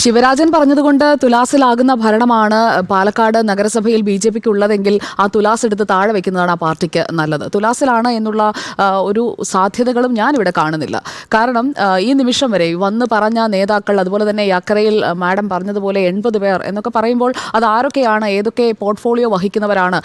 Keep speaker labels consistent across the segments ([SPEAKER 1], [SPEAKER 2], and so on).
[SPEAKER 1] ശിവരാജൻ പറഞ്ഞതുകൊണ്ട് തുലാസിലാകുന്ന ഭരണമാണ് പാലക്കാട് നഗരസഭയിൽ ബി ജെ പിക്ക് ഉള്ളതെങ്കിൽ ആ തുലാസ് എടുത്ത് താഴെ വെക്കുന്നതാണ് ആ പാർട്ടിക്ക് നല്ലത്. തുലാസിലാണ് എന്നുള്ള ഒരു സാധ്യതകളും ഞാനിവിടെ കാണുന്നില്ല. കാരണം ഈ നിമിഷം വരെ വന്ന് പറഞ്ഞ നേതാക്കൾ അതുപോലെ തന്നെ യാക്കരയിൽ മാഡം പറഞ്ഞതുപോലെ എൺപത് പേർ എന്നൊക്കെ പറയുമ്പോൾ അത് ആരൊക്കെയാണ് ഏതൊക്കെ പോർട്ട്ഫോളിയോ വഹിക്കുന്നവരാണ്?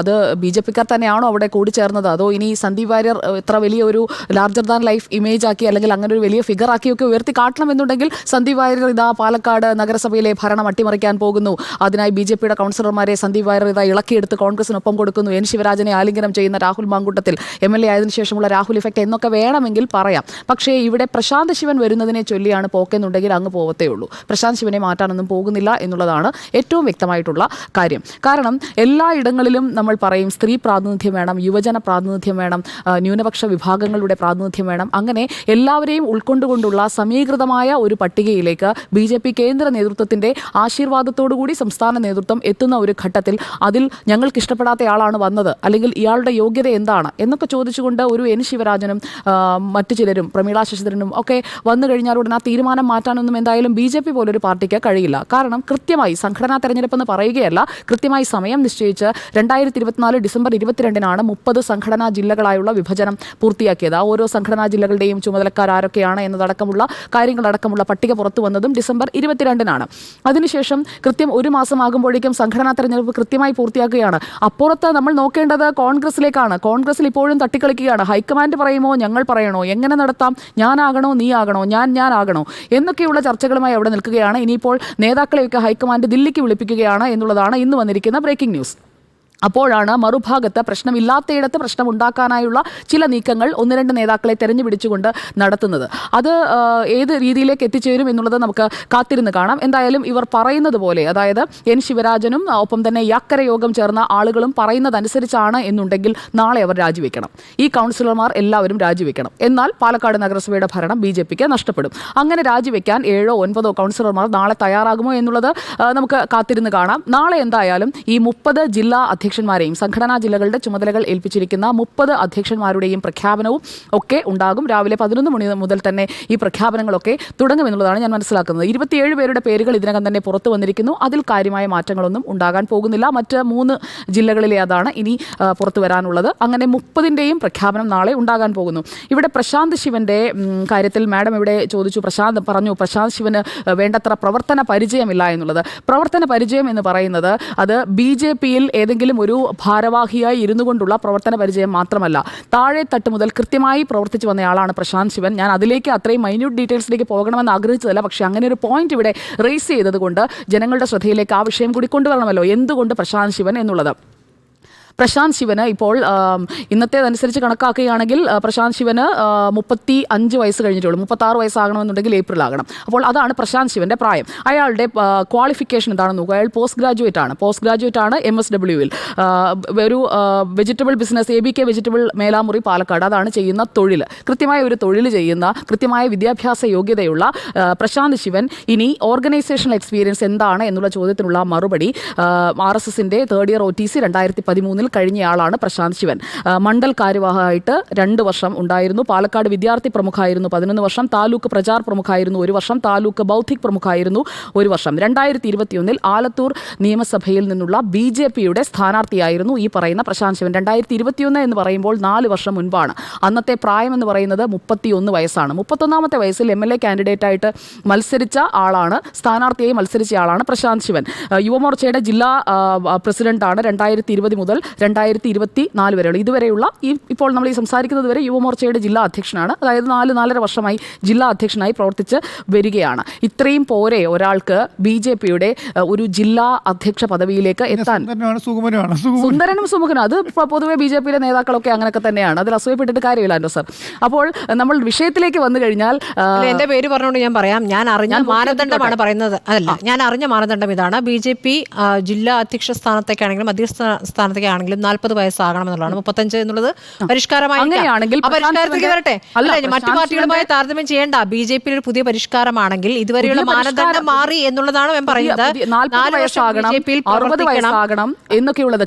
[SPEAKER 1] അത് ബി ജെ പിക്കാർ തന്നെയാണോ അവിടെ കൂടിച്ചേർന്നത്? അതോ ഇനി സന്ദീപ് വാര്യർ ഇത്ര വലിയ ഒരു ലാർജർ ദാൻ ലൈഫ് ഇമേജ് ആക്കി അല്ലെങ്കിൽ അങ്ങനെ ഒരു വലിയ ഫിഗർ ആക്കിയൊക്കെ ഉയർത്തി കാട്ടണമെന്നുണ്ടെങ്കിൽ സന്ദീപ് വാര്യർ ഇതാ പാലക്കാട് നഗരസഭയിലെ ഭരണം അട്ടിമറിക്കാൻ പോകുന്നു. അതിനായി ബി ജെ പിയുടെ കൗൺസിലർമാരെ സന്ദീപ് വാര്യർ ഇതാ ഇളക്കിയെടുത്ത് കോൺഗ്രസിനൊപ്പം കൊടുക്കുന്നു. എൻ ശിവരാജനെ ആലിംഗനം ചെയ്യുന്ന Rahul Mamkootathil M L A ആയതിനു ശേഷമുള്ള രാഹുൽ ഇഫക്റ്റ് എന്നൊക്കെ വേണമെങ്കിൽ പറയാം. പക്ഷേ ഇവിടെ പ്രശാന്ത് ശിവൻ വരുന്നതിനെ ചൊല്ലിയാണ് പോക്കെന്നുണ്ടെങ്കിൽ അങ്ങ് പോവത്തേ ഉള്ളൂ. പ്രശാന്ത് ശിവനെ മാറ്റാനൊന്നും പോകുന്നില്ല എന്നുള്ളതാണ് ഏറ്റവും വ്യക്തമായിട്ടുള്ള കാര്യം. കാരണം എല്ലാ ഇടങ്ങളിലും നമ്മൾ പറയും സ്ത്രീ പ്രാതിനിധ്യം വേണം യുവജന പ്രാതിനിധ്യം വേണം ന്യൂനപക്ഷ വിഭാഗങ്ങളുടെ പ്രാതിനിധ്യം വേണം. അങ്ങനെ എല്ലാവരെയും ഉൾക്കൊണ്ടുകൊണ്ടുള്ള സമീകൃതമായ ഒരു പട്ടികയിലേക്ക് ബി ജെ പി കേന്ദ്ര നേതൃത്വത്തിന്റെ ആശീർവാദത്തോടുകൂടി സംസ്ഥാന നേതൃത്വം എത്തുന്ന ഒരു ഘട്ടത്തിൽ അതിൽ ഞങ്ങൾക്ക് ഇഷ്ടപ്പെടാത്തയാളാണ് വന്നത്. അല്ലെങ്കിൽ ഇയാളുടെ യോഗ്യത എന്താണ്? എന്നൊക്കെ ചോദിച്ചുകൊണ്ട് ഒരു എൻ ശിവരാജനും മറ്റു ചിലരും പ്രമീള ശശിധരനും ഒക്കെ വന്നു കഴിഞ്ഞാൽ ഉടൻ ആ തീരുമാനം മാറ്റാനൊന്നും എന്തായാലും ബി ജെ പി പോലൊരു പാർട്ടിക്ക് കഴിയില്ല. കാരണം കൃത്യമായി സംഘടനാ തെരഞ്ഞെടുപ്പ് എന്ന് പറയുകയല്ല കൃത്യമായി സമയം നിശ്ചയിച്ച് രണ്ടായിരത്തി ഇരുപത്തിനാല് ഡിസംബർ ഇരുപത്തിരണ്ടിനാണ് മുപ്പത് സംഘടനാ ജില്ലകളായുള്ള വിഭജനം പൂർത്തിയാക്കിയത്. ആ ഓരോ സംഘടനാ ജില്ലകളുടെയും ചുമതലക്കാർ ആരൊക്കെയാണ് എന്നതടക്കമുള്ള കാര്യങ്ങളടക്കമുള്ള പട്ടിക പുറത്തു വന്നതും. ഡിസംബർ ഇരുപത്തിരണ്ടിനാണ്. അതിനുശേഷം കൃത്യം ഒരു മാസമാകുമ്പോഴേക്കും സംഘടനാ തെരഞ്ഞെടുപ്പ് കൃത്യമായി പൂർത്തിയാക്കുകയാണ്. അപ്പുറത്ത് നമ്മൾ നോക്കേണ്ടത് കോൺഗ്രസിലേക്കാണ്. കോൺഗ്രസിൽ ഇപ്പോഴും തട്ടിക്കളിക്കുകയാണ്. ഹൈക്കമാൻഡ് പറയുമോ? ഞങ്ങൾ പറയണോ? എങ്ങനെ നടത്താം? ഞാനാകണോ? നീ ആകണോ ഞാൻ ഞാനാകണോ? എന്നൊക്കെയുള്ള ചർച്ചകളുമായി അവിടെ നിൽക്കുകയാണ്. ഇനിയിപ്പോൾ നേതാക്കളെയൊക്കെ ഹൈക്കമാൻഡ് ദില്ലിക്ക് വിളിപ്പിക്കുകയാണ് എന്നുള്ളതാണ് ഇന്ന് വന്നിരിക്കുന്ന ബ്രേക്കിംഗ് ന്യൂസ്. അപ്പോഴാണ് മറുഭാഗത്ത് പ്രശ്നമില്ലാത്തയിടത്ത് പ്രശ്നമുണ്ടാക്കാനായുള്ള ചില നീക്കങ്ങൾ ഒന്ന് രണ്ട് നേതാക്കളെ തെരഞ്ഞു പിടിച്ചുകൊണ്ട് നടത്തുന്നത്. അത് ഏത് രീതിയിലേക്ക് എത്തിച്ചേരും എന്നുള്ളത് നമുക്ക് കാത്തിരുന്ന് കാണാം. എന്തായാലും ഇവർ പറയുന്നത് പോലെ അതായത് എൻ ശിവരാജനും ഒപ്പം തന്നെ യാക്കര യോഗം ചേർന്ന ആളുകളും പറയുന്നതനുസരിച്ചാണ് എന്നുണ്ടെങ്കിൽ നാളെ അവർ രാജിവെക്കണം. ഈ കൗൺസിലർമാർ എല്ലാവരും രാജിവെക്കണം. എന്നാൽ പാലക്കാട് നഗരസഭയുടെ ഭരണം ബി ജെ പിക്ക് നഷ്ടപ്പെടും. അങ്ങനെ രാജിവെക്കാൻ ഏഴോ ഒൻപതോ കൗൺസിലർമാർ നാളെ തയ്യാറാകുമോ എന്നുള്ളത് നമുക്ക് കാത്തിരുന്ന് കാണാം. നാളെ എന്തായാലും ഈ മുപ്പത് ജില്ലാ അധ്യക്ഷന്മാരെയും സംഘടനാ ജില്ലകളുടെ ചുമതലകൾ ഏൽപ്പിച്ചിരിക്കുന്ന മുപ്പത് അധ്യക്ഷന്മാരുടെയും പ്രഖ്യാപനവും ഒക്കെ ഉണ്ടാകും. രാവിലെ പതിനൊന്ന് മണി മുതൽ തന്നെ ഈ പ്രഖ്യാപനങ്ങളൊക്കെ തുടങ്ങുമെന്നുള്ളതാണ് ഞാൻ മനസ്സിലാക്കുന്നത്. ഇരുപത്തിയേഴ് പേരുടെ പേരുകൾ ഇതിനകം തന്നെ പുറത്തു വന്നിരിക്കുന്നു. അതിൽ കാര്യമായ മാറ്റങ്ങളൊന്നും ഉണ്ടാകാൻ പോകുന്നില്ല. മറ്റ് മൂന്ന് ജില്ലകളിലെ അതാണ് ഇനി പുറത്തു വരാനുള്ളത്. അങ്ങനെ മുപ്പതിന്റെയും പ്രഖ്യാപനം നാളെ ഉണ്ടാകാൻ പോകുന്നു. ഇവിടെ പ്രശാന്ത് ശിവന്റെ കാര്യത്തിൽ മാഡം ഇവിടെ ചോദിച്ചു. പ്രശാന്ത് പറഞ്ഞു പ്രശാന്ത് ശിവന് വേണ്ടത്ര പ്രവർത്തന പരിചയമില്ല എന്നുള്ളത്. പ്രവർത്തന പരിചയം എന്ന് പറയുന്നത് അത് ബി ജെ പിയിൽ ഏതെങ്കിലും ഒരു ഭാരവാഹിയായി ഇരുന്നു കൊണ്ടുള്ള പ്രവർത്തന പരിചയം മാത്രമല്ല താഴെ തട്ട് മുതൽ കൃത്യമായി പ്രവർത്തിച്ചു വന്നയാളാണ് പ്രശാന്ത് ശിവൻ. ഞാൻ അതിലേക്ക് അത്രയും മൈന്യൂട്ട് ഡീറ്റെയിൽസിലേക്ക് പോകണമെന്ന് ആഗ്രഹിച്ചതല്ല പക്ഷേ അങ്ങനെ ഒരു പോയിന്റ് ഇവിടെ റേസ് ചെയ്തതുകൊണ്ട് ജനങ്ങളുടെ ശ്രദ്ധയിലേക്ക് ആ വിഷയം കൂടി കൊണ്ടുവരണമല്ലോ. എന്തുകൊണ്ട് പ്രശാന്ത് ശിവൻ എന്നുള്ളത്? പ്രശാന്ത് ശിവന് ഇപ്പോൾ ഇന്നത്തെ ഇന്നത്തേതനുസരിച്ച് കണക്കാക്കുകയാണെങ്കിൽ പ്രശാന്ത് ശിവന് മുപ്പത്തി അഞ്ച് വയസ്സ് കഴിഞ്ഞിട്ടുള്ളൂ. മുപ്പത്താറ് വയസ്സാകണമെന്നുണ്ടെങ്കിൽ ഏപ്രിൽ ആകണം. അപ്പോൾ അതാണ് പ്രശാന്ത് ശിവന്റെ പ്രായം. അയാളുടെ ക്വാളിഫിക്കേഷൻ എന്താണെന്ന് നോക്കുക. അയാൾ പോസ്റ്റ് ഗ്രാജുവേറ്റ് ആണ് പോസ്റ്റ് ഗ്രാജുവേറ്റ് ആണ് എം എസ് ഡബ്ല്യുവിൽ ഒരു vegetable business A B K vegetable Melamuri Palakkad. അതാണ് ചെയ്യുന്ന തൊഴിൽ. കൃത്യമായ ഒരു തൊഴിൽ ചെയ്യുന്ന കൃത്യമായ വിദ്യാഭ്യാസ യോഗ്യതയുള്ള പ്രശാന്ത് ശിവൻ ഇനി ഓർഗനൈസേഷണൽ എക്സ്പീരിയൻസ് എന്താണ് എന്നുള്ള ചോദ്യത്തിനുള്ള മറുപടി ആർ എസ് എസിന്റെ third year O T C രണ്ടായിരത്തി പതിമൂന്നിൽ കഴിഞ്ഞയാളാണ് പ്രശാന്ത് ശിവൻ. മണ്ഡൽ കാര്യവാഹമായിട്ട് രണ്ട് വർഷം ഉണ്ടായിരുന്നു. പാലക്കാട് വിദ്യാർത്ഥി പ്രമുഖായിരുന്നു പതിനൊന്ന് വർഷം. താലൂക്ക് പ്രചാർ പ്രമുഖായിരുന്നു ഒരു വർഷം. താലൂക്ക് ബൗദ്ധിക് പ്രമുഖായിരുന്നു ഒരു വർഷം. രണ്ടായിരത്തി ഇരുപത്തിയൊന്നിൽ ആലത്തൂർ നിയമസഭയിൽ നിന്നുള്ള ബി ജെ പിയുടെ സ്ഥാനാർത്ഥിയായിരുന്നു ഈ പറയുന്ന പ്രശാന്ത് ശിവൻ. രണ്ടായിരത്തി ഇരുപത്തിയൊന്ന് എന്ന് പറയുമ്പോൾ നാല് വർഷം മുൻപാണ്. അന്നത്തെ പ്രായം എന്ന് പറയുന്നത് മുപ്പത്തിയൊന്ന് വയസ്സാണ്. മുപ്പത്തൊന്നാമത്തെ വയസ്സിൽ എം എൽ എ കാൻഡിഡേറ്റായിട്ട് മത്സരിച്ച ആളാണ് സ്ഥാനാർത്ഥിയായി മത്സരിച്ച ആളാണ് പ്രശാന്ത് ശിവൻ. യുവമോർച്ചയുടെ ജില്ലാ പ്രസിഡന്റാണ് രണ്ടായിരത്തി ഇരുപത് മുതൽ രണ്ടായിരത്തി ഇരുപത്തി നാല് വരെയുള്ള. ഇതുവരെയുള്ള ഈ ഇപ്പോൾ നമ്മൾ ഈ സംസാരിക്കുന്നത് വരെ യുവമോർച്ചയുടെ ജില്ലാ അധ്യക്ഷനാണ്. അതായത് നാല് നാലര വർഷമായി ജില്ലാ അധ്യക്ഷനായി പ്രവർത്തിച്ച് വരികയാണ്. ഇത്രയും പോരെ ഒരാൾക്ക് ബി ജെ പിയുടെ ഒരു ജില്ലാ അധ്യക്ഷ പദവിയിലേക്ക് എത്താൻ. സുന്ദരനും സുമുഖനും. അത് പൊതുവെ ബി ജെ പിയിലെ നേതാക്കളൊക്കെ അങ്ങനെയൊക്കെ തന്നെയാണ്. അതിൽ അസൂയപ്പെട്ടിട്ട് കാര്യമില്ലല്ലോ സർ. അപ്പോൾ നമ്മൾ വിഷയത്തിലേക്ക് വന്നു കഴിഞ്ഞാൽ
[SPEAKER 2] എന്റെ എന്റെ പേര് പറഞ്ഞുകൊണ്ട് ഞാൻ പറയാം. ഞാൻ അറിഞ്ഞ മാനദണ്ഡമാണ് പറയുന്നത്. അതല്ല ഞാൻ അറിഞ്ഞ മാനദണ്ഡം ഇതാണ്. ബി ജെ പി ജില്ലാ അധ്യക്ഷ സ്ഥാനത്തേക്കാണെങ്കിലും മധ്യസ്ഥ സ്ഥാനത്തേക്കാണെങ്കിലും ആണെങ്കിലും നാൽപ്പത് വയസ്സാകണമെന്നുള്ളതാണ്. മുപ്പത്തഞ്ച് എന്നുള്ളത് പരിഷ്കാരമായി പരിഷ്കാരത്തിലേക്ക് വരട്ടെ.
[SPEAKER 1] അല്ല,
[SPEAKER 2] മറ്റു പാർട്ടികളുമായി താരതമ്യം ചെയ്യേണ്ട. ബി ജെ പിയിൽ ഒരു പുതിയ പരിഷ്കാരമാണെങ്കിൽ ഇതുവരെയുള്ള മാനദണ്ഡം മാറി എന്നുള്ളതാണ് ഞാൻ പറയുന്നത്. നാല്
[SPEAKER 1] വയസ്സാകണം അറുപത്. വയസ്സാകണം എന്നൊക്കെയുള്ളത്.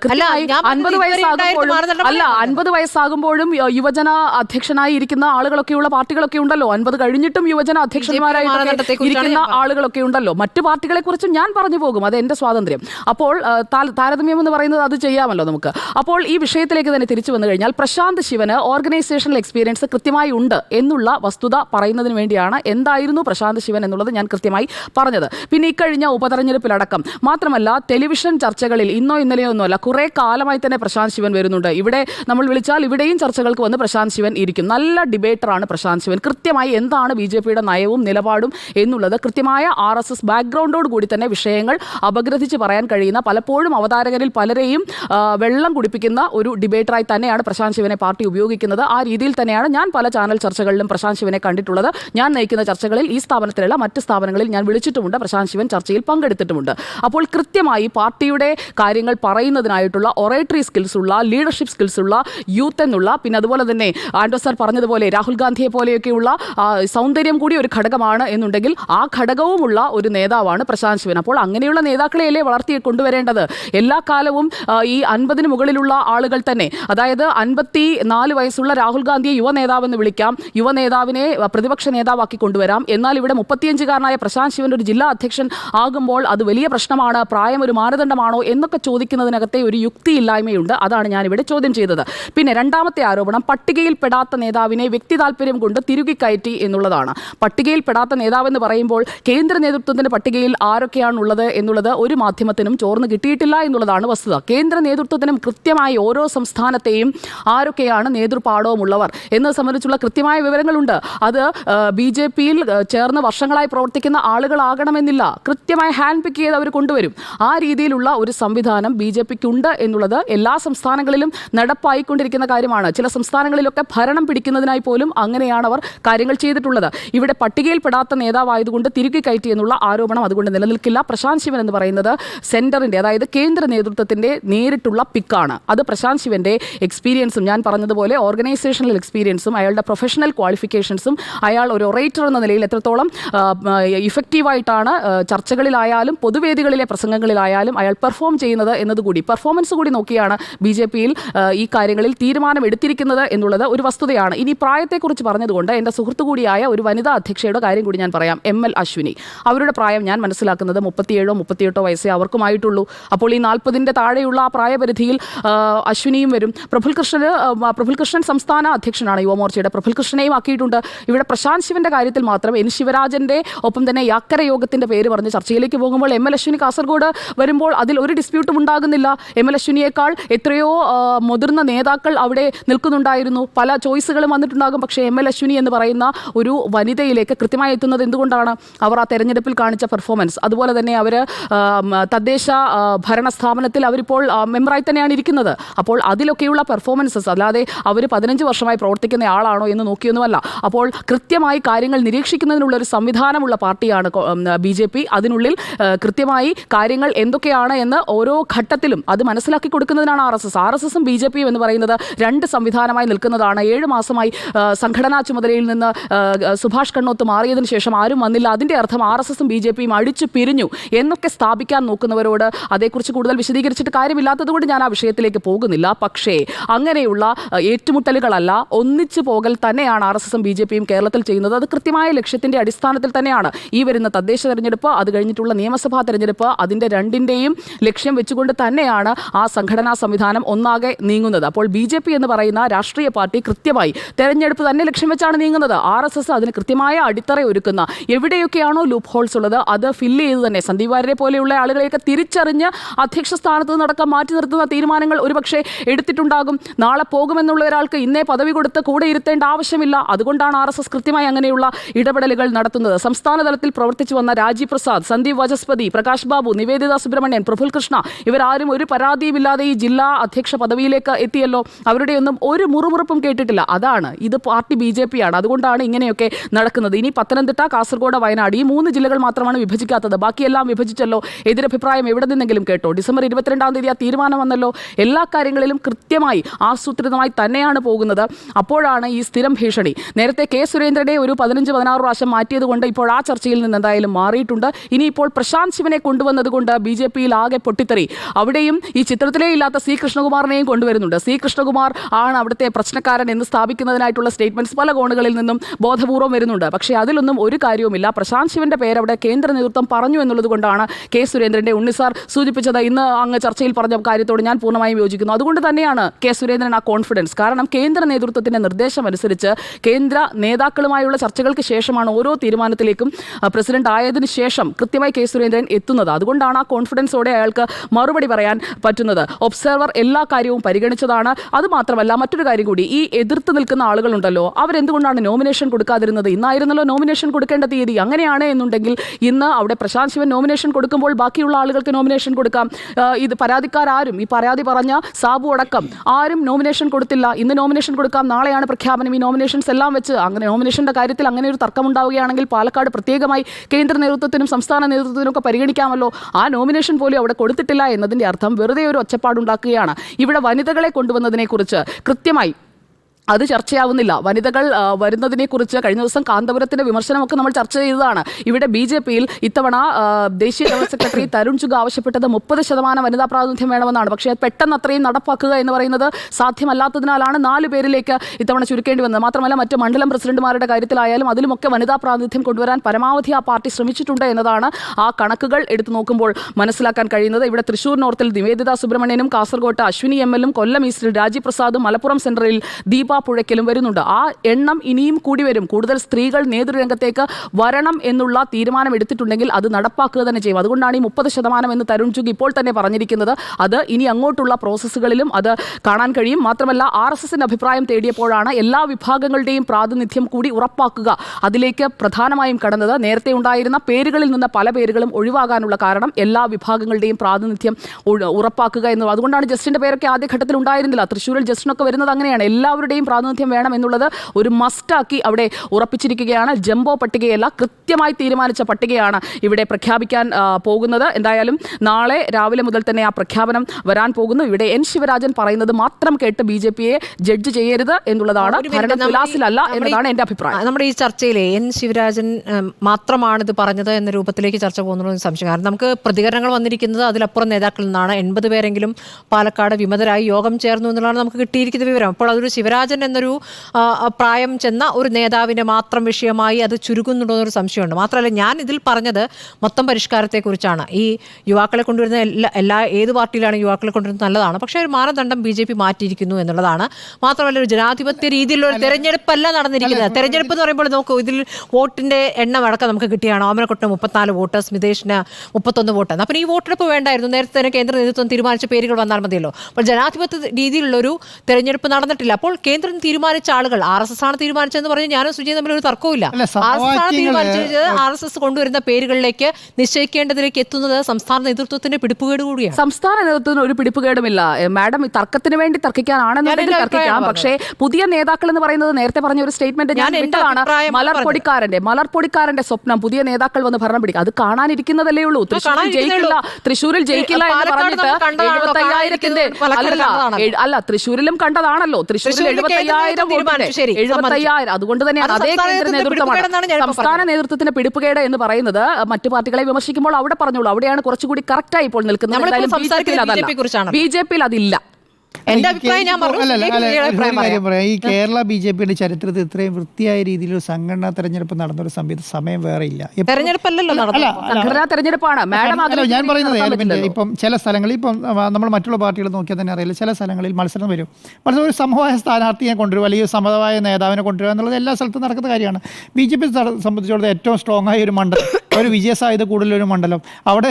[SPEAKER 1] അൻപത് വയസ്സാകുമ്പോഴും അല്ല. അൻപത് വയസ്സാകുമ്പോഴും യുവജന അധ്യക്ഷനായി ഇരിക്കുന്ന ആളുകളൊക്കെയുള്ള പാർട്ടികളൊക്കെ ഉണ്ടല്ലോ. അൻപത് കഴിഞ്ഞിട്ടും യുവജന
[SPEAKER 2] മാനദണ്ഡത്തെക്കുറിച്ചാണ്
[SPEAKER 1] ഇരിക്കുന്ന ആളുകളൊക്കെ ഉണ്ടല്ലോ. മറ്റു പാർട്ടികളെ കുറിച്ചും ഞാൻ പറഞ്ഞു പോകും. അത് എന്റെ സ്വാതന്ത്ര്യം. അപ്പോൾ താരതമ്യം എന്ന് പറയുന്നത് അത് ചെയ്യാമല്ലോ നമുക്ക്. അപ്പോൾ ഈ വിഷയത്തിലേക്ക് തന്നെ തിരിച്ചു വന്നു കഴിഞ്ഞാൽ പ്രശാന്ത് ശിവന് ഓർഗനൈസേഷണൽ എക്സ്പീരിയൻസ് കൃത്യമായി ഉണ്ട് എന്നുള്ള വസ്തുത പറയുന്നതിന് വേണ്ടിയാണ് എന്തായിരുന്നു പ്രശാന്ത് ശിവൻ എന്നുള്ളത് ഞാൻ കൃത്യമായി പറഞ്ഞത്. പിന്നെ ഇക്കഴിഞ്ഞ ഉപതെരഞ്ഞെടുപ്പിലടക്കം മാത്രമല്ല ടെലിവിഷൻ ചർച്ചകളിൽ ഇന്നോ ഇന്നലെയോ ഒന്നുമല്ല കുറെ കാലമായി തന്നെ പ്രശാന്ത് ശിവൻ വരുന്നുണ്ട്. ഇവിടെ നമ്മൾ വിളിച്ചാൽ ഇവിടെയും ചർച്ചകൾക്ക് വന്ന് പ്രശാന്ത് ശിവൻ ഇരിക്കും. നല്ല ഡിബേറ്ററാണ് പ്രശാന്ത് ശിവൻ. കൃത്യമായി എന്താണ് ബി ജെ പിയുടെ നയവും നിലപാടും എന്നുള്ളത് കൃത്യമായ ആർ എസ് എസ് ബാക്ക്ഗ്രൗണ്ടോട് കൂടി തന്നെ വിഷയങ്ങൾ അപഗ്രഥിച്ച് പറയാൻ കഴിയുന്ന പലപ്പോഴും അവതാരകരിൽ പലരെയും ആ, വെള്ളം കുടിപ്പിക്കുന്ന ഒരു ഡിബേറ്ററായി തന്നെയാണ് പ്രശാന്ത് ശിവനെ പാർട്ടി ഉപയോഗിക്കുന്നത്. ആ രീതിയിൽ തന്നെയാണ് ഞാൻ പല ചാനൽ ചർച്ചകളിലും പ്രശാന്ത് ശിവനെ കണ്ടിട്ടുള്ളത്. ഞാൻ നയിക്കുന്ന ചർച്ചകളിൽ ഈ സ്ഥാപനത്തിലുള്ള മറ്റ് സ്ഥാപനങ്ങളിൽ ഞാൻ വിളിച്ചിട്ടുമുണ്ട്. പ്രശാന്ത് ശിവൻ ചർച്ചയിൽ പങ്കെടുത്തിട്ടുമുണ്ട്. അപ്പോൾ കൃത്യമായി പാർട്ടിയുടെ കാര്യങ്ങൾ പറയുന്നതിനായിട്ടുള്ള ഒറേറ്ററി സ്കിൽസ് ഉള്ള ലീഡർഷിപ്പ് സ്കിൽസ് ഉള്ള യൂത്ത് എന്നുള്ള പിന്നെ അതുപോലെ തന്നെ ആൻഡോ സാർ പറഞ്ഞതുപോലെ രാഹുൽ ഗാന്ധിയെ പോലെയൊക്കെയുള്ള സൗന്ദര്യം കൂടി ഒരു ഘടകമാണ് എന്നുണ്ടെങ്കിൽ ആ ഘടകവുമുള്ള ഒരു നേതാവാണ് പ്രശാന്ത് ശിവൻ. അപ്പോൾ അങ്ങനെയുള്ള നേതാക്കളെയല്ലേ വളർത്തി കൊണ്ടുവരേണ്ടത് എല്ലാ കാലവും ഈ അൻപതിന് മുകളിലുള്ള ആളുകൾ തന്നെ. അതായത് അൻപത്തി നാല് വയസ്സുള്ള രാഹുൽ ഗാന്ധിയെ യുവ നേതാവെന്ന് വിളിക്കാം. യുവ നേതാവിനെ പ്രതിപക്ഷ നേതാവാക്കി കൊണ്ടുവരാം. എന്നാൽ ഇവിടെ മുപ്പത്തിയഞ്ചുകാരനായ പ്രശാന്ത് ശിവൻ ഒരു ജില്ലാ അധ്യക്ഷൻ ആകുമ്പോൾ അത് വലിയ പ്രശ്നമാണ് പ്രായം ഒരു മാനദണ്ഡമാണോ എന്നൊക്കെ ചോദിക്കുന്നതിനകത്തെ ഒരു യുക്തിയില്ലായ്മയുണ്ട്. അതാണ് ഞാൻ ഇവിടെ ചോദ്യം ചെയ്തത്. പിന്നെ രണ്ടാമത്തെ ആരോപണം പട്ടികയിൽ പെടാത്ത നേതാവിനെ വ്യക്തി താല്പര്യം കൊണ്ട് തിരുകി കയറ്റി എന്നുള്ളതാണ്. പട്ടികയിൽ പെടാത്ത നേതാവെന്ന് പറയുമ്പോൾ കേന്ദ്ര നേതൃത്വത്തിന്റെ പട്ടികയിൽ ആരൊക്കെയാണുള്ളത് എന്നുള്ളത് ഒരു മാധ്യമത്തിനും ചോർന്ന് കിട്ടിയിട്ടില്ല എന്നുള്ളതാണ് വസ്തുത. കേന്ദ്ര നേതൃത്വത്തിനും കൃത്യമായി ഓരോ സംസ്ഥാനത്തെയും ആരൊക്കെയാണ് നേതൃപാടവുമുള്ളവർ എന്നത് സംബന്ധിച്ചുള്ള കൃത്യമായ വിവരങ്ങളുണ്ട്. അത് ബി ജെ പിയിൽ ചേർന്ന് വർഷങ്ങളായി പ്രവർത്തിക്കുന്ന ആളുകളാകണമെന്നില്ല. കൃത്യമായി ഹാൻഡ് പിക്ക് ചെയ്ത് അവർ കൊണ്ടുവരും. ആ രീതിയിലുള്ള ഒരു സംവിധാനം ബി ജെ പിക്ക് ഉണ്ട് എന്നുള്ളത് എല്ലാ സംസ്ഥാനങ്ങളിലും നടപ്പായിക്കൊണ്ടിരിക്കുന്ന കാര്യമാണ്. ചില സംസ്ഥാനങ്ങളിലൊക്കെ ഭരണം പിടിക്കുന്നതിനായി പോലും അങ്ങനെയാണ് അവർ കാര്യങ്ങൾ ചെയ്തിട്ടുള്ളത്. ഇവിടെ പട്ടികയിൽപ്പെടാത്ത നേതാവായതുകൊണ്ട് തിരികെ കയറ്റി എന്നുള്ള ആരോപണം അതുകൊണ്ട് നിലനിൽക്കില്ല. പ്രശാന്ത് ശിവൻ എന്ന് പറയുന്നത് സെന്ററിന്റെ അതായത് കേന്ദ്ര നേതൃത്വത്തിന്റെ നേരിട്ടുള്ള പിക്കാണ്. അത് പ്രശാന്ത് ശിവന്റെ എക്സ്പീരിയൻസും ഞാൻ പറഞ്ഞതുപോലെ ഓർഗനൈസേഷണൽ എക്സ്പീരിയൻസും അയാളുടെ പ്രൊഫഷണൽ ക്വാളിഫിക്കേഷൻസും അയാൾ ഒരു ഒറേറ്റർ എന്ന നിലയിൽ എത്രത്തോളം ഇഫക്റ്റീവായിട്ടാണ് ചർച്ചകളിലായാലും പൊതുവേദികളിലെ പ്രസംഗങ്ങളിലായാലും അയാൾ പെർഫോം ചെയ്യുന്നത് എന്നതുകൂടി. പെർഫോമൻസ് കൂടി നോക്കിയാണ് ബി ജെ പിയിൽ ഈ കാര്യങ്ങളിൽ തീരുമാനം എടുത്തിരിക്കുന്നത് എന്നുള്ളത് ഒരു വസ്തുതയാണ്. ഇനി പ്രായത്തെക്കുറിച്ച് പറഞ്ഞതുകൊണ്ട് എന്റെ സുഹൃത്തു കൂടിയായ ഒരു വനിതാ അധ്യക്ഷയുടെ കാര്യം കൂടി ഞാൻ പറയാം. M L Ashwini. അവരുടെ പ്രായം ഞാൻ മനസ്സിലാക്കുന്നത് മുപ്പത്തിയേഴോ മുപ്പത്തിയെട്ടോ വയസ്സേ അവർക്കുമായിട്ടുള്ളൂ. അപ്പോൾ ഈ നാൽപ്പതിന്റെ താഴെയുള്ള ആ പ്രായപരിധിയിൽ ആ, അശ്വിനിയും വരും. പ്രഫുൽ കൃഷ്ണന് പ്രഫുൽ കൃഷ്ണൻ സംസ്ഥാന അധ്യക്ഷനാണ് യുവമോർച്ചയുടെ പ്രഫുൽ കൃഷ്ണനെയും ആക്കിയിട്ടുണ്ട്. ഇവിടെ പ്രശാന്ത് ശിവന്റെ കാര്യത്തിൽ മാത്രം എൻ ശിവരാജന്റെ ഒപ്പം തന്നെ യാക്കര യോഗത്തിന്റെ പേര് പറഞ്ഞ് ചർച്ചയിലേക്ക് പോകുമ്പോൾ എം എൽ അശ്വിനി കാസർഗോഡ് വരുമ്പോൾ അതിൽ ഒരു ഡിസ്പ്യൂട്ടും ഉണ്ടാകുന്നില്ല. എം എൽ അശ്വിനിയേക്കാൾ എത്രയോ മുതിർന്ന നേതാക്കൾ അവിടെ നിൽക്കുന്നുണ്ടായിരുന്നു. പല ചോയ്സുകളും വന്നിട്ടുണ്ടാകും. പക്ഷേ എം എൽ അശ്വിനി എന്ന് പറയുന്ന ഒരു വനിതയിലേക്ക് കൃത്യമായി എത്തുന്നത് എന്തുകൊണ്ടാണ്? അവർ ആ തെരഞ്ഞെടുപ്പിൽ കാണിച്ച പെർഫോമൻസ്. അതുപോലെ തന്നെ അവർ തദ്ദേശ ഭരണ സ്ഥാപനത്തിൽ അവരിപ്പോൾ മെമ്പറായി മെമ്പറായി തന്നെയാണ് ഇരിക്കുന്നത്. അപ്പോൾ അതിലൊക്കെയുള്ള പെർഫോമൻസസ് അല്ലാതെ അവർ പതിനഞ്ച് വർഷമായി പ്രവർത്തിക്കുന്ന ആളാണോ എന്ന് നോക്കിയൊന്നുമല്ല. അപ്പോൾ കൃത്യമായി കാര്യങ്ങൾ നിരീക്ഷിക്കുന്നതിനുള്ള ഒരു സംവിധാനമുള്ള പാർട്ടിയാണ് ബി ജെ പി. അതിനുള്ളിൽ കൃത്യമായി കാര്യങ്ങൾ എന്തൊക്കെയാണ് എന്ന് ഓരോ ഘട്ടത്തിലും അത് മനസ്സിലാക്കി കൊടുക്കുന്നതിനാണ് R S S. R S എസും ബി ജെ പിയും എന്ന് പറയുന്നത് രണ്ട് സംവിധാനമായി നിൽക്കുന്നതാണ്. ഏഴ് മാസമായി സംഘടനാ ചുമതലയിൽ നിന്ന് സുഭാഷ് കണ്ണോത്ത് മാറിയതിനു ശേഷം ആരും വന്നില്ല. അതിന്റെ അർത്ഥം ആർ എസ് എസും ബി ജെ പിയും അടിച്ചു പിരിഞ്ഞു എന്നൊക്കെ സ്ഥാപിക്കാൻ നോക്കുന്നവരോട് അതേക്കുറിച്ച് കൂടുതൽ വിശദീകരിച്ചിട്ട് കാര്യമില്ലാത്തതുകൊണ്ട് ഞാൻ ആ വിഷയത്തിലേക്ക് പോകുന്നില്ല. പക്ഷേ അങ്ങനെയുള്ള ഏറ്റുമുട്ടലുകളല്ല ഒന്നിച്ചു പോകൽ തന്നെയാണ് ആർ എസ് എസും ബി ജെ പിയും കേരളത്തിൽ ചെയ്യുന്നത്. അത് കൃത്യമായ ലക്ഷ്യത്തിന്റെ അടിസ്ഥാനത്തിൽ തന്നെയാണ് ഈ വരുന്ന തദ്ദേശ തെരഞ്ഞെടുപ്പ് അത് കഴിഞ്ഞിട്ടുള്ള നിയമസഭാ തെരഞ്ഞെടുപ്പ് അതിന്റെ രണ്ടിന്റെയും ലക്ഷ്യം വെച്ചുകൊണ്ട് തന്നെയാണ് ആ സംഘടനാ സംവിധാനം ഒന്നാകെ നീങ്ങുന്നത്. അപ്പോൾ ബി ജെ പി എന്ന് പറയുന്ന രാഷ്ട്രീയ പാർട്ടി കൃത്യമായി തെരഞ്ഞെടുപ്പ് തന്നെ ലക്ഷ്യം വെച്ചാണ് നീങ്ങുന്നത്. ആർ എസ് എസ് അതിന് കൃത്യമായ അടിത്തറ ഒരുക്കുന്ന എവിടെയൊക്കെയാണോ ലൂപ്പ് ഹോൾസ് ഉള്ളത് അത് ഫില്ല് ചെയ്ത് തന്നെ സന്ദീപ് വാര്യരെ പോലെയുള്ള ആളുകളെയൊക്കെ തിരിച്ചറിഞ്ഞ് അധ്യക്ഷ സ്ഥാനത്ത് നടക്കാൻ മാറ്റി നിർത്തുന്ന തീരുമാനങ്ങൾ ഒരുപക്ഷെ എടുത്തിട്ടുണ്ടാകും. നാളെ പോകുമെന്നുള്ള ഒരാൾക്ക് ഇന്നേ പദവി കൊടുത്ത് കൂടെ ഇരുത്തേണ്ട ആവശ്യമില്ല. അതുകൊണ്ടാണ് ആർ എസ് എസ് കൃത്യമായി അങ്ങനെയുള്ള ഇടപെടലുകൾ നടത്തുന്നത്. സംസ്ഥാന തലത്തിൽ പ്രവർത്തിച്ചു വന്ന രാജീവ് പ്രസാദ് സന്ദീപ് വചസ്പതി പ്രകാശ് ബാബു നിവേദിത സുബ്രഹ്മണ്യൻ പ്രഫുൽ കൃഷ്ണ ഇവരാരും ഒരു പരാതിയുമില്ലാതെ ഈ ജില്ലാ അധ്യക്ഷ പദവിയിലേക്ക് എത്തിയല്ലോ. അവരുടെയൊന്നും ഒരു മുറുമുറുപ്പും കേട്ടിട്ടില്ല. അതാണ്. ഇത് പാർട്ടി ബി ജെ പി ആണ് അതുകൊണ്ടാണ് ഇങ്ങനെയൊക്കെ നടക്കുന്നത്. ഇനി പത്തനംതിട്ട കാസർഗോഡ് വയനാട് ഈ മൂന്ന് ജില്ലകൾ മാത്രമാണ് വിഭജിക്കാത്തത്. ബാക്കിയെല്ലാം വിഭജിച്ചല്ലോ. എതിരഭിപ്രായം എവിടെ നിന്നെങ്കിലും കേട്ടോ. ഡിസംബർ ഇരുപത്തിരണ്ടാം തീയതി ആ തീരുമാനം വന്നല്ലോ. കാണുന്നുണ്ടല്ലോ എല്ലാ കാര്യങ്ങളിലും കൃത്യമായി ആസൂത്രിതമായി തന്നെയാണ് പോകുന്നത്. അപ്പോഴാണ് ഈ സ്ഥിരം ഭീഷണി. നേരത്തെ കെ സുരേന്ദ്രനെ ഒരു പതിനഞ്ച് പതിനാറ് പ്രാവശ്യം മാറ്റിയത് കൊണ്ട് ഇപ്പോൾ ആ ചർച്ചയിൽ നിന്ന് എന്തായാലും മാറിയിട്ടുണ്ട്. ഇനിയിപ്പോൾ പ്രശാന്ത് ശിവനെ കൊണ്ടുവന്നതുകൊണ്ട് ബി ജെ പിയിൽ ആകെ പൊട്ടിത്തെറി. അവിടെയും ഈ ചിത്രത്തിലേ ഇല്ലാത്ത സി കൃഷ്ണകുമാറിനെയും കൊണ്ടുവരുന്നുണ്ട്. സി കൃഷ്ണകുമാർ ആണ് അവിടുത്തെ പ്രശ്നക്കാരൻ എന്ന് സ്ഥാപിക്കുന്നതിനായിട്ടുള്ള സ്റ്റേറ്റ്മെന്റ്സ് പല കോണുകളിൽ നിന്നും ബോധപൂർവം വരുന്നുണ്ട്. പക്ഷേ അതിലൊന്നും ഒരു കാര്യവുമില്ല. പ്രശാന്ത് ശിവന്റെ പേര് അവിടെ കേന്ദ്ര നേതൃത്വം പറഞ്ഞു എന്നുള്ളത് കൊണ്ടാണ് കെ സുരേന്ദ്രന്റെ ഉണ്ണിസാർ സൂചിപ്പിച്ചത്. ഇന്ന് അങ്ങ് ചർച്ചയിൽ പറഞ്ഞ കാര്യത്തോട് ഞാൻ പൂർണമായും യോജിക്കുന്നു. അതുകൊണ്ട് തന്നെയാണ് കെ സുരേന്ദ്രൻ ആ കോൺഫിഡൻസ് കാരണം കേന്ദ്ര നേതൃത്വത്തിന്റെ നിർദ്ദേശം അനുസരിച്ച് കേന്ദ്ര നേതാക്കളുമായുള്ള ചർച്ചകൾക്ക് ശേഷമാണ് ഓരോ തീരുമാനത്തിലേക്കും പ്രസിഡന്റ് ആയതിനു ശേഷം കൃത്യമായി കെ സുരേന്ദ്രൻ എത്തുന്നത്. അതുകൊണ്ടാണ് ആ കോൺഫിഡൻസോടെ അയാൾക്ക് മറുപടി പറയാൻ പറ്റുന്നത്. ഒബ്സർവർ എല്ലാ കാര്യവും പരിഗണിച്ചതാണ്. അതുമാത്രമല്ല മറ്റൊരു കാര്യം കൂടി. ഈ എതിർത്ത് നിൽക്കുന്ന ആളുകളുണ്ടല്ലോ അവരെന്തുകൊണ്ടാണ് നോമിനേഷൻ കൊടുക്കാതിരുന്നത്? ഇന്നായിരുന്നല്ലോ നോമിനേഷൻ കൊടുക്കേണ്ട തീയതി. അങ്ങനെയാണ് എന്നുണ്ടെങ്കിൽ ഇന്ന് അവിടെ പ്രശാന്ത് ശിവൻ നോമിനേഷൻ കൊടുക്കുമ്പോൾ ബാക്കിയുള്ള ആളുകൾക്ക് നോമിനേഷൻ കൊടുക്കാം. ഇത് പരാതിക്കാരും ഈ പരാതി പറഞ്ഞ സാബു അടക്കം. ആരും നോമിനേഷൻ കൊടുത്തില്ല. ഇന്ന് നോമിനേഷൻ കൊടുക്കാം. നാളെയാണ് പ്രഖ്യാപനം. ഈ നോമിനേഷൻസ് എല്ലാം വെച്ച് അങ്ങനെ നോമിനേഷന്റെ കാര്യത്തിൽ അങ്ങനെ ഒരു തർക്കം ഉണ്ടാവുകയാണെങ്കിൽ പാലക്കാട് പ്രത്യേകമായി കേന്ദ്ര നേതൃത്വത്തിനും സംസ്ഥാന നേതൃത്വത്തിനും ഒക്കെ പരിഗണിക്കാമല്ലോ. ആ നോമിനേഷൻ പോലും അവിടെ കൊടുത്തിട്ടില്ല എന്നതിന്റെ അർത്ഥം വെറുതെ ഒരു ഒച്ചപ്പാടുണ്ടാക്കുകയാണ്. ഇവിടെ വനിതകളെ കൊണ്ടുവന്നതിനെക്കുറിച്ച് കൃത്യമായി അത് ചർച്ചയാവുന്നില്ല. വനിതകൾ വരുന്നതിനെ വരുന്നതിനെക്കുറിച്ച് കഴിഞ്ഞ ദിവസം കാന്തപുരത്തിന്റെ വിമർശനമൊക്കെ നമ്മൾ ചർച്ച ചെയ്തതാണ്. ഇവിടെ ബി ജെ പിയിൽ ഇത്തവണ ദേശീയ ജനറൽ സെക്രട്ടറി തരുൺ ചുഗ ആവശ്യപ്പെട്ടത് മുപ്പത് ശതമാനം വനിതാ പ്രാതിനിധ്യം വേണമെന്നാണ്. പക്ഷേ പെട്ടെന്ന് അത്രയും നടപ്പാക്കുക എന്ന് പറയുന്നത് സാധ്യമല്ലാത്തതിനാലാണ് നാല് പേരിലേക്ക് ഇത്തവണ ചുരുക്കേണ്ടി വന്നത്. മാത്രമല്ല മറ്റ് മണ്ഡലം പ്രസിഡന്റുമാരുടെ കാര്യത്തിലായാലും അതിലുമൊക്കെ വനിതാ പ്രാതിനിധ്യം കൊണ്ടുവരാൻ പരമാവധി ആ പാർട്ടി ശ്രമിച്ചിട്ടുണ്ട് എന്നതാണ് ആ കണക്കുകൾ എടുത്തു നോക്കുമ്പോൾ മനസ്സിലാക്കാൻ കഴിയുന്നത്. ഇവിടെ തൃശൂർ നോർത്തിൽ നിവേദിത സുബ്രഹ്മണ്യനും കാസർകോട്ട് അശ്വിനി എം എല്ലും കൊല്ലം ഈസ്റ്റിൽ രാജീവ് പ്രസാദും മലപ്പുറം സെൻട്രലിൽ ദീപ പുഴയ്ക്കലും വരുന്നുണ്ട്. ആ എണ്ണം ഇനിയും കൂടി വരും. കൂടുതൽ സ്ത്രീകൾ നേതൃരംഗത്തേക്ക് വരണം എന്നുള്ള തീരുമാനം എടുത്തിട്ടുണ്ടെങ്കിൽ അത് നടപ്പാക്കുക തന്നെ ചെയ്യും. അതുകൊണ്ടാണ് ഈ മുപ്പത് ശതമാനം എന്ന് തരുൺ ചുഗ് ഇപ്പോൾ തന്നെ പറഞ്ഞിരിക്കുന്നത്. അത് ഇനി അങ്ങോട്ടുള്ള പ്രോസസ്സുകളിലും അത് കാണാൻ കഴിയും. മാത്രമല്ല ആർ എസ് എസിന്റെ അഭിപ്രായം തേടിയപ്പോഴാണ് എല്ലാ വിഭാഗങ്ങളുടെയും പ്രാതിനിധ്യം കൂടി ഉറപ്പാക്കുക. അതിലേക്ക് പ്രധാനമായും കടന്നത് നേരത്തെ ഉണ്ടായിരുന്ന പേരുകളിൽ നിന്ന് പല പേരുകളും ഒഴിവാകാനുള്ള കാരണം എല്ലാ വിഭാഗങ്ങളുടെയും പ്രാതിനിധ്യം ഉറപ്പാക്കുക എന്നുള്ളത്. അതുകൊണ്ടാണ് ജസ്റ്റിന്റെ പേരൊക്കെ ആദ്യഘട്ടത്തിൽ ഉണ്ടായിരുന്നില്ല. തൃശ്ശൂരിൽ ജസ്റ്റിനൊക്കെ വരുന്നത് അങ്ങനെയാണ്. എല്ലാവരുടെയും പ്രാതിനിധ്യം വേണം എന്നുള്ളത് ഒരു മസ്റ്റാക്കി അവിടെ ഉറപ്പിച്ചിരിക്കുകയാണ്. ജംബോ പട്ടികയല്ല കൃത്യമായി തീരുമാനിച്ച പട്ടികയാണ് ഇവിടെ പ്രഖ്യാപിക്കാൻ പോകുന്നത്. എന്തായാലും നാളെ രാവിലെ മുതൽ തന്നെ ആ പ്രഖ്യാപനം വരാൻ പോകുന്നു. ഇവിടെ എൻ ശിവരാജൻ പറയുന്നത് മാത്രം കേട്ട് ബി ജെ പിയെ ജഡ്ജ് ചെയ്യരുത് എന്നുള്ളതാണ് തുലാസിലല്ല എന്നതാണ് എന്റെ അഭിപ്രായം.
[SPEAKER 2] നമ്മുടെ ഈ ചർച്ചയിലെ എൻ ശിവരാജൻ മാത്രമാണ് ഇത് പറഞ്ഞത് എന്ന രൂപത്തിലേക്ക് ചർച്ച പോകുന്നതെന്ന് സംശയം. കാരണം നമുക്ക് പ്രതികരണങ്ങൾ വന്നിരിക്കുന്നത് അതിലപ്പുറം നേതാക്കളിൽ നിന്നാണ്. എൺപത് പേരെങ്കിലും പാലക്കാട് വിമതരായി യോഗം ചേർന്നു എന്നുള്ളതാണ് നമുക്ക് കിട്ടിയിരിക്കുന്ന വിവരം. അപ്പോൾ അതൊരു ശിവരാജൻ എന്നൊരു പ്രായം ചെന്ന ഒരു നേതാവിന്റെ മാത്രം വിഷയമായി അത് ചുരുക്കുന്നുണ്ടോ എന്നൊരു സംശയമുണ്ട്. മാത്രമല്ല ഞാൻ ഇതിൽ പറഞ്ഞത് മൊത്തം പരിഷ്കാരത്തെക്കുറിച്ചാണ്. ഈ യുവാക്കളെ കൊണ്ടുവരുന്ന എല്ലാ എല്ലാ ഏത് പാർട്ടിയിലാണ് യുവാക്കളെ കൊണ്ടുവരുന്നത് നല്ലതാണ്. പക്ഷേ ഒരു മാനദണ്ഡം ബി ജെ പി മാറ്റിയിരിക്കുന്നു എന്നുള്ളതാണ്. മാത്രമല്ല ഒരു ജനാധിപത്യ രീതിയിലുള്ള ഒരു തെരഞ്ഞെടുപ്പല്ല നടന്നിരിക്കുന്നത്. തെരഞ്ഞെടുപ്പ് എന്ന് പറയുമ്പോൾ നോക്കൂ ഇതിൽ വോട്ടിന്റെ എണ്ണം അടക്കം നമുക്ക് കിട്ടിയാണ്. ഓമനക്കുട്ടിന് മുപ്പത്തിനാല് വോട്ട് സ്മിതേഷിന് മുപ്പത്തൊന്ന് വോട്ട്. അപ്പം ഈ വോട്ടെടുപ്പ് വേണ്ടായിരുന്നു. നേരത്തെ തന്നെ കേന്ദ്ര നേതൃത്വം തീരുമാനിച്ച പേരുകൾ വന്നാൽ മതിയല്ലോ. അപ്പോൾ ജനാധിപത്യ രീതിയിലുള്ളൊരു തെരഞ്ഞെടുപ്പ് നടന്നിട്ടില്ല. അപ്പോൾ കേന്ദ്രം തീരുമാനിച്ച ആളുകൾ ആർ എസ് എസ് ആണ് തീരുമാനിച്ചതെന്ന് പറഞ്ഞ് ഞാനും സുജയും തമ്മിൽ ഒരു തർക്കവുമില്ല.
[SPEAKER 3] അല്ല,
[SPEAKER 2] ആർ എസ് എസ് ആണ് തീരുമാനിച്ചത് ആർ എസ് എസ് കൊണ്ടുവരുന്ന പേരുകളിലേക്ക് നിശ്ചയിക്കേണ്ടതിലേക്ക് എത്തുന്നത് സംസ്ഥാന നേതൃത്വത്തിന്റെ പിടിപ്പുകേട് കൂടിയാണ്.
[SPEAKER 1] സംസ്ഥാന നേതൃത്വത്തിന് ഒരു പിടിപ്പുകേടുമില്ല. മാഡം ഈ തർക്കത്തിന് വേണ്ടി തർക്കിക്കാനാണെന്നുണ്ടെങ്കിൽ തർക്കിക്കാം. പക്ഷേ പുതിയ നേതാക്കൾ എന്ന് പറയുന്നത് നേരത്തെ പറഞ്ഞ ഒരു സ്റ്റേറ്റ്മെന്റ് ഞാൻ
[SPEAKER 2] എന്താണ്
[SPEAKER 1] മലർപ്പൊടിക്കാരന്റെ മലർപ്പൊടിക്കാരന്റെ സ്വപ്നം പുതിയ നേതാക്കൾ വന്ന് ഭരണം പിടിക്കുക അത് കാണാനിരിക്കുന്നതല്ലേ ഉള്ളൂ. തൃശ്ശൂരിൽ ജയിക്കില്ല. തൃശ്ശൂരിൽ ജയിക്കില്ല എന്ന് പറഞ്ഞിട്ട് എഴുപത്തയ്യായിരത്തിന്റെ. എഴ്- അല്ല തൃശ്ശൂരിലും കണ്ടതാണല്ലോ. തൃശ്ശൂരിൽ
[SPEAKER 2] തൃശ്ശൂരിൽ
[SPEAKER 1] എഴുപത്തയ്യായിരം
[SPEAKER 2] ശരി,
[SPEAKER 1] എഴുപത്തയ്യായിരം. അതുകൊണ്ട് തന്നെയാണ്
[SPEAKER 2] അതേ സംസ്ഥാന
[SPEAKER 1] കേന്ദ്ര
[SPEAKER 2] നേതൃത്വത്തിന്റെ
[SPEAKER 1] നേതൃത്വമാണ്. സംസ്ഥാന നേതൃത്വത്തിന്റെ പിടിപ്പുകേട് എന്ന് പറയുന്നത് മറ്റു പാർട്ടികളെ വിമർശിക്കുമ്പോൾ അവിടെ പറഞ്ഞോളൂ. അവിടെയാണ് കുറച്ചുകൂടി കറക്റ്റായി ഇപ്പോൾ നിൽക്കുന്നത്.
[SPEAKER 2] ബി
[SPEAKER 1] ജെ പിയിൽ അതല്ല.
[SPEAKER 2] എന്റെ അഭിപ്രായം ഞാൻ പറഞ്ഞു.
[SPEAKER 3] ഈ കേരള ബി ജെ പിയുടെ ചരിത്രത്തിൽ ഇത്രയും വൃത്തിയായ രീതിയിൽ ഒരു സംഘടനാ തെരഞ്ഞെടുപ്പ് നടന്ന ഒരു സമയത്ത് സമയം വേറെ ഇല്ല.
[SPEAKER 2] തെരഞ്ഞെടുപ്പല്ലല്ലോ
[SPEAKER 3] ഞാൻ പറയുന്നത് ഇപ്പം ചില സ്ഥലങ്ങളിൽ ഇപ്പം നമ്മൾ മറ്റുള്ള പാർട്ടികൾ നോക്കിയാൽ തന്നെ അറിയില്ല. ചില സ്ഥലങ്ങളിൽ മത്സരം വരും. മത്സരം ഒരു സമവായ സ്ഥാനാർത്ഥിയെ കൊണ്ടുവരും അല്ലെങ്കിൽ സമതമായ നേതാവിനെ കൊണ്ടുവരിക എന്നുള്ളത് എല്ലാ സ്ഥലത്തും നടക്കുന്ന കാര്യമാണ്. ബി ജെ പി സംബന്ധിച്ചിടത്തോളം ഏറ്റവും സ്ട്രോങ് ആയ ഒരു മണ്ഡലം. ഒരു വിജയസാധ്യത കൂടുതലൊരു മണ്ഡലം. അവിടെ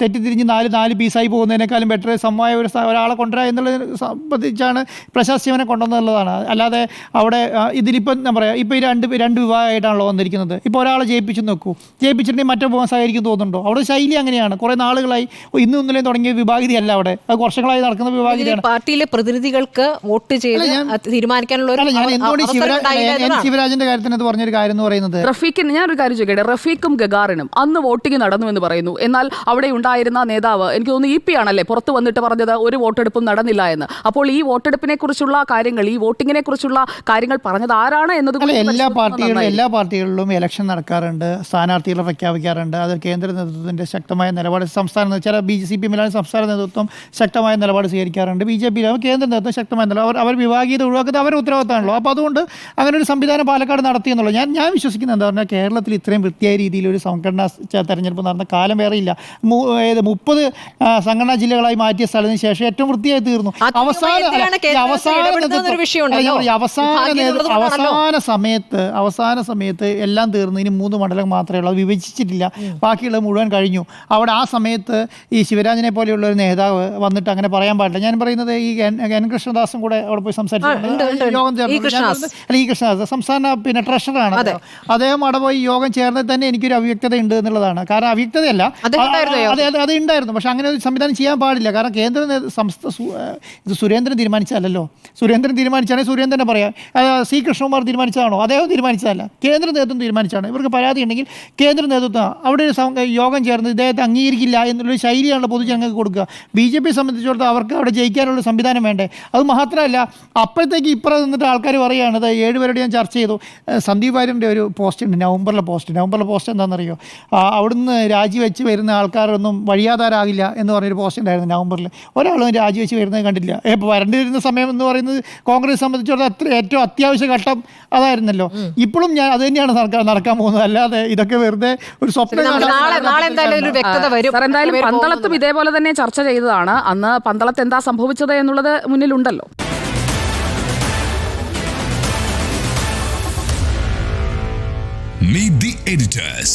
[SPEAKER 3] തെറ്റിതിരിഞ്ഞ് തെറ്റിത്തിരിഞ്ഞ് നാല് നാല് പീസായി പോകുന്നതിനേക്കാളും ബെറ്റർ സമവായ ഒരു ഒരാളെ കൊണ്ടുവരിക എന്നുള്ളത് സംബന്ധിച്ചാണ് പ്രശാന്ത് ശിവനെ കൊണ്ടുവന്നുള്ളതാണ്. അല്ലാതെ അവിടെ ഇതിലിപ്പോൾ ഇതിലിപ്പം എന്താ പറയുക ഇപ്പോൾ ഈ രണ്ട് രണ്ട് വിഭാഗമായിട്ടാണല്ലോ വന്നിരിക്കുന്നത്. ഇപ്പോൾ ഒരാളെ ജയിപ്പിച്ച് നോക്കൂ. ജയിപ്പിച്ചിട്ടുണ്ടെങ്കിൽ മറ്റേ പോകാൻ സഹകരിക്കും തോന്നുന്നുണ്ടോ? അവിടെ ശൈലി അങ്ങനെയാണ്. കുറേ നാളുകളായി ഇന്നും ഇന്നലെയും തുടങ്ങിയ വിഭാഗിതയല്ല അവിടെ. അത് വർഷങ്ങളായി നടക്കുന്ന വിഭാഗിതയാണ്
[SPEAKER 2] പാർട്ടിയിലെ പ്രതിനിധികൾക്ക് വോട്ട് ചെയ്ത് തീരുമാനിക്കാനുള്ള
[SPEAKER 3] ഞാൻ എന്തുകൊണ്ട് ശിവരാജ്. ശിവരാജന്റെ കാര്യത്തിന് അത് പറഞ്ഞൊരു കാര്യം എന്ന് പറയുന്നത്?
[SPEAKER 1] റഫീഖിന് ഞാനൊരു കാര്യം ചോദിക്കട്ടെ. റഫീഖും ഗഗാറിനും അന്ന് വോട്ടിംഗ് നടന്നു എന്ന് പറയുന്നു. എന്നാൽ അവിടെ ഉണ്ടായിരുന്ന നേതാവ് എനിക്ക് തോന്നുന്നു ഇ പി ആണല്ലേ പുറത്ത് വന്നിട്ട് പറഞ്ഞത് ഒരു വോട്ടെടുപ്പും നടന്നില്ല എന്ന്. അപ്പോൾ ഈ വോട്ടെടുപ്പിനെ കുറിച്ചുള്ള കാര്യങ്ങൾ ഈ വോട്ടിങ്ങിനെ കുറിച്ചുള്ള കാര്യങ്ങൾ പറഞ്ഞത് ആരാണ് എന്നത്
[SPEAKER 3] എല്ലാ
[SPEAKER 1] പാർട്ടികളും
[SPEAKER 3] എല്ലാ പാർട്ടികളിലും ഇലക്ഷൻ നടക്കാറുണ്ട് സ്ഥാനാർത്ഥികളെ പ്രഖ്യാപിക്കാറുണ്ട്. അത് കേന്ദ്ര നേതൃത്വത്തിന്റെ ശക്തമായ നിലപാട്. സംസ്ഥാന ചില ബി ജെ സി പി എമ്മിലാണ് സംസ്ഥാന നേതൃത്വം ശക്തമായ നിലപാട് സ്വീകരിക്കാറുണ്ട്. ബി ജെ പിയിലാണ് കേന്ദ്ര നേതൃത്വം ശക്തമായ നിലപാട്. അവർ അവർ വിഭാഗീയത ഒഴിവാക്കുന്നത് അവരുടെ ഉത്തരവാദിത്തമാണല്ലോ. അപ്പോൾ അതുകൊണ്ട് അങ്ങനെ ഒരു സംവിധാനം പാലക്കാട് നടത്തി എന്നുള്ളത് ഞാൻ ഞാൻ വിശ്വസിക്കുന്നത് എന്താ പറഞ്ഞാൽ കേരളത്തിൽ ഇത്രയും വൃത്തിയായ രീതിയിൽ ഒരു സംഘടനാ തെരഞ്ഞെടുപ്പ് നടന്ന കാലം വേറെയില്ല ഏത് മുപ്പത് സംഘടനാ ജില്ലകളായി മാറ്റിയ സ്ഥലത്തിന് ശേഷം ഏറ്റവും വൃത്തിയായി തീർന്നു. അവസാന സമയത്ത് അവസാന സമയത്ത് എല്ലാം തീർന്നതിന് മൂന്ന് മണ്ഡലം മാത്രമേ ഉള്ളൂ. അത് വിഭജിച്ചിട്ടില്ല. ബാക്കിയുള്ളത് മുഴുവൻ കഴിഞ്ഞു. അവിടെ ആ സമയത്ത് ഈ ശിവരാജനെ പോലെയുള്ള ഒരു നേതാവ് വന്നിട്ട് അങ്ങനെ പറയാൻ പാടില്ല. ഞാൻ പറയുന്നത് ഈ എൻ കൃഷ്ണദാസും കൂടെ അവിടെ പോയി
[SPEAKER 2] ഉണ്ട്.
[SPEAKER 3] യോഗം
[SPEAKER 2] ഈ
[SPEAKER 3] ചേർന്നു
[SPEAKER 2] കൃഷ്ണദാസ്.
[SPEAKER 3] അല്ല ഈ കൃഷ്ണദാസ്. സംസ്ഥാന പിന്നെ ട്രഷറാണ്. അദ്ദേഹം അവിടെ പോയി യോഗം ചേർന്നത് തന്നെ എനിക്കൊരു അവ്യക്തത ഉണ്ട് എന്നുള്ളതാണ്. കാരണം അവ്യക്തതയല്ല. അതെ ഉണ്ടായിരുന്നു. പക്ഷെ അങ്ങനെ ഒരു സംവിധാനം ചെയ്യാൻ പാടില്ല. കാരണം കേന്ദ്ര ഇത് സുരേന്ദ്രൻ തീരുമാനിച്ചതല്ലോ സുരേന്ദ്രൻ തീരുമാനിച്ചാണെങ്കിൽ സുരേന്ദ്രനെ പറയാം. സി കൃഷ്ണകുമാർ തീരുമാനിച്ചതാണോ? അദ്ദേഹം തീരുമാനിച്ചതല്ല. കേന്ദ്ര നേതൃത്വം തീരുമാനിച്ചാണ്. ഇവർക്ക് പരാതി ഉണ്ടെങ്കിൽ കേന്ദ്ര നേതൃത്വം അവിടെ ഒരു യോഗം ചേർന്ന് ഇദ്ദേഹത്തെ അംഗീകരിക്കില്ല എന്നുള്ളൊരു ശൈലിയാണ് പൊതുജനങ്ങൾക്ക് കൊടുക്കുക. ബി ജെ പി സംബന്ധിച്ചിടത്തോളം അവർക്ക് അവിടെ ജയിക്കാനുള്ള സംവിധാനം വേണ്ടേ? അത് മാത്രമല്ല അപ്പോഴത്തേക്ക് ഇപ്പുറം നിന്നിട്ട് ആൾക്കാർ പറയുകയാണ് ഇത് ഏഴുപേരോട് ഞാൻ ചർച്ച ചെയ്തു. സന്ദീപ് വാര്യന്റെ ഒരു പോസ്റ്റ് ഉണ്ട് നവംബറിലെ പോസ്റ്റ്. നവംബറിലെ പോസ്റ്റ് എന്താണെന്നറിയോ? അവിടുന്ന് രാജിവെച്ച് വരുന്ന ആൾക്കാരൊന്നും വഴിയാതാരാകില്ല എന്ന് പറഞ്ഞൊരു പോസ്റ്റ് ഉണ്ടായിരുന്നു നവംബറിൽ ഒരാളും രാജിവെച്ച് വരുന്നത് കണ്ടില്ല ഇപ്പോൾ വരേണ്ടി വരുന്ന സമയം എന്ന് പറയുന്നത് കോൺഗ്രസ് സംബന്ധിച്ചിടത്തോളം അത്ര ഏറ്റവും അത്യാവശ്യ ഘട്ടം അതായിരുന്നല്ലോ. ഇപ്പോഴും ഞാൻ അത് തന്നെയാണ് സർക്കാർ നടക്കാൻ പോകുന്നത്. അല്ലാതെ ഇതൊക്കെ വെറുതെ ഒരു സ്വപ്നം
[SPEAKER 2] നാളെ നാളെ എന്തായാലും ഒരു വ്യക്തത വരും.
[SPEAKER 1] സാർ എന്തായാലും
[SPEAKER 2] പേര്
[SPEAKER 1] പന്തളത്തും ഇതേപോലെ തന്നെ ചർച്ച ചെയ്തതാണ്. അന്ന് പന്തളത്ത് എന്താ സംഭവിച്ചത് എന്നുള്ളത് മുന്നിലുണ്ടല്ലോ.
[SPEAKER 4] Meet the editors.